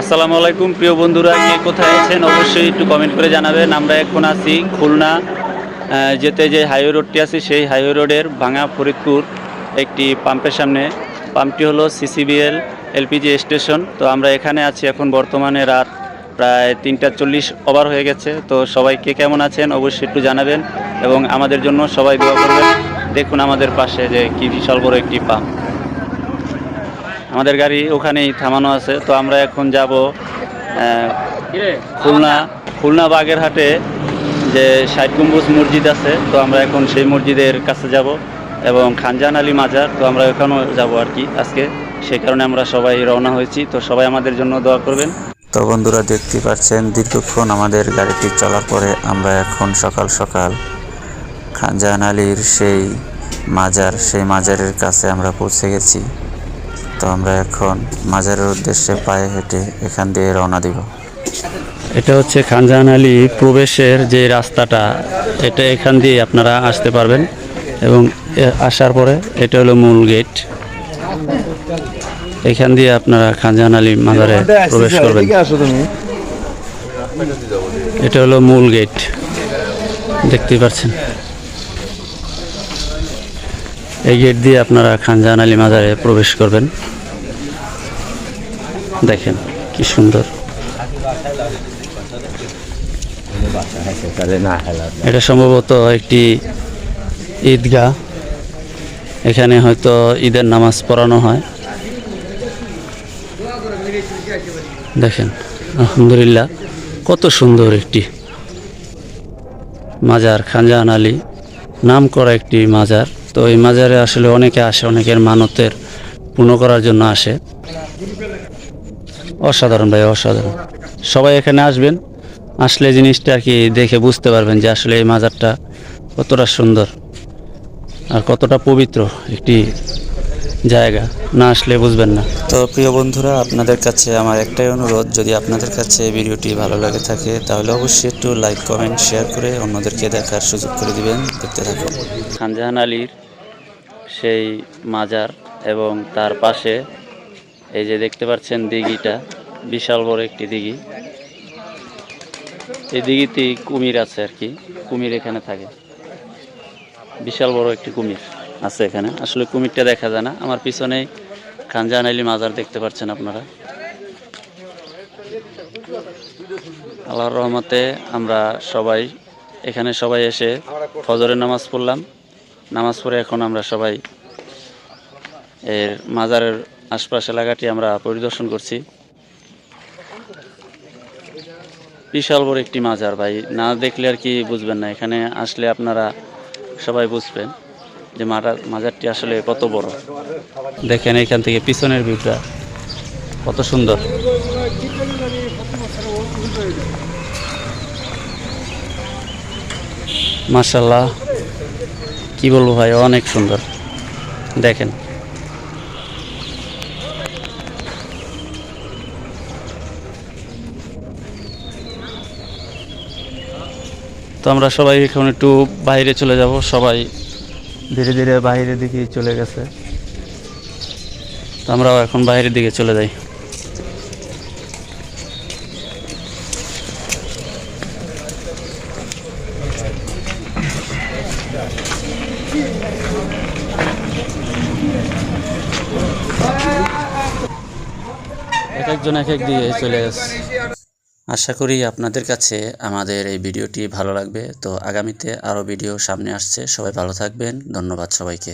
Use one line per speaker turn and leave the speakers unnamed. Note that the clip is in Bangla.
আসসালামু আলাইকুম, প্রিয় বন্ধুরা, কে কোথায় আছেন অবশ্যই একটু কমেন্ট করে জানাবেন। আমরা এখন আছি খুলনা যেতে যে হাইওয়ে রোডটি আছে, সেই হাইওয়ে রোডের ভাঙা ফরিদপুর একটি পাম্পের সামনে। পাম্পটি হলো সিসিবিএল এলপিজি স্টেশন তো আমরা এখানে আছি, এখন বর্তমানে রাত প্রায় তিনটা চল্লিশ ওভার হয়ে গেছে। তো সবাই কে কেমন আছেন অবশ্যই একটু জানাবেন এবং আমাদের জন্য সবাই দোয়া করবেন। দেখুন আমাদের পাশে যে কি বিশাল বড় একটি পাম্প। আমাদের গাড়ি ওখানেই থামানো আছে। তো আমরা এখন যাব খুলনা খুলনা বাগেরহাটে যে ষাট গম্বুজ মসজিদ আছে। তো আমরা এখন সেই মসজিদের কাছে যাব এবং খানজান আলী মাজার। তো আমরা ওখানেও যাব আর কি আজকে। সেই কারণে আমরা সবাই রওনা হয়েছি। তো সবাই আমাদের জন্য দোয়া করবেন।
তো বন্ধুরা দেখতে পাচ্ছেন, দীর্ঘক্ষণ আমাদের গাড়িটি চলার পরে আমরা এখন সকাল সকাল খানজান আলীর সেই মাজার, সেই মাজারের কাছে আমরা পৌঁছে গেছি। তো আমরা এখন মাজারের উদ্দেশ্যে পায়ে হেঁটে এখান দিয়ে রওনা দিব।
এটা হচ্ছে খানজাহান আলী প্রবেশের যে রাস্তাটা এটা এখান দিয়ে আপনারা আসতে পারবেন এবং আসার পরে এটা হলো মূল গেট। এখান দিয়ে আপনারা খানজাহান আলী মাজারে প্রবেশ করবেন। এটা হলো মূল গেট। দেখতেই পাচ্ছেন। এই গেট দিয়ে আপনারা খানজাহান আলী মাজারে প্রবেশ করবেন। দেখেন, কি সুন্দর। এটা সম্ভবত একটি ঈদগাহ। এখানে হয়তো ঈদের নামাজ পড়ানো হয়। দেখেন, আলহামদুলিল্লাহ, কত সুন্দর একটি মাজার, খানজাহান আলী নাম করা একটি মাজার। তো এই মাজারে আসলে অনেকে আসে, অনেকের মানতের পূর্ণ করার জন্য আসে। অসাধারণ ভাই অসাধারণ। সবাই এখানে আসবেন আসলে জিনিসটা আর কি দেখে বুঝতে পারবেন যে আসলে এই মাজারটা কতটা সুন্দর আর কতটা পবিত্র একটি জায়গা। না আসলে বুঝবেন না।
তো প্রিয় বন্ধুরা আপনাদের কাছে আমার একটাই অনুরোধ যদি আপনাদের কাছে এই ভিডিওটি ভালো লাগে থাকে তাহলে অবশ্যই একটু লাইক কমেন্ট শেয়ার করে অন্যদেরকে দেখার সুযোগ করে দিবেন। দেখতে থাকুন।
খানজাহান আলীর সেই মাজার এবং তার পাশে এই যে দেখতে পাচ্ছেন দিঘিটা, বিশাল বড় একটি দিঘি। এই দিঘিতে কুমির আছে আর কি, কুমির এখানে থাকে। বিশাল বড় একটি কুমির আছে এখানে। আসলে কুমিরটা দেখা যায় না। আমার পিছনেই খানজাহান আলী মাজার দেখতে পাচ্ছেন আপনারা। আল্লাহর রহমতে আমরা সবাই, এখানে সবাই এসে ফজরের নামাজ পড়লাম। নামাজ পড়ে এখন আমরা সবাই এর মাজারের আশপাশ এলাকাটি আমরা পরিদর্শন করছি। বিশাল বড় একটি মাজার ভাই, না দেখলে আর কি বুঝবেন না। এখানে আসলে আপনারা সবাই বুঝবেন যে মাজার মাজারটি আসলে কত বড়। দেখেন এখান থেকে পিছনের ভিউটা কত সুন্দর। মাশাল্লাহ কি বলব ভাই, অনেক সুন্দর। দেখেন। তো আমরা সবাই এখন একটু বাইরে চলে যাব, সবাই ধীরে ধীরে বাইরের দিকে চলে গেছে। তো আমরাও এখন বাইরের দিকে চলে যাই। এক একজন এক এক দিকে চলে গেছে।
আশা করি আপনাদের কাছে আমাদের এই ভিডিওটি ভালো লাগবে। তো আগামীতে আরও ভিডিও সামনে আসছে। সবাই ভালো থাকবেন। ধন্যবাদ সবাইকে।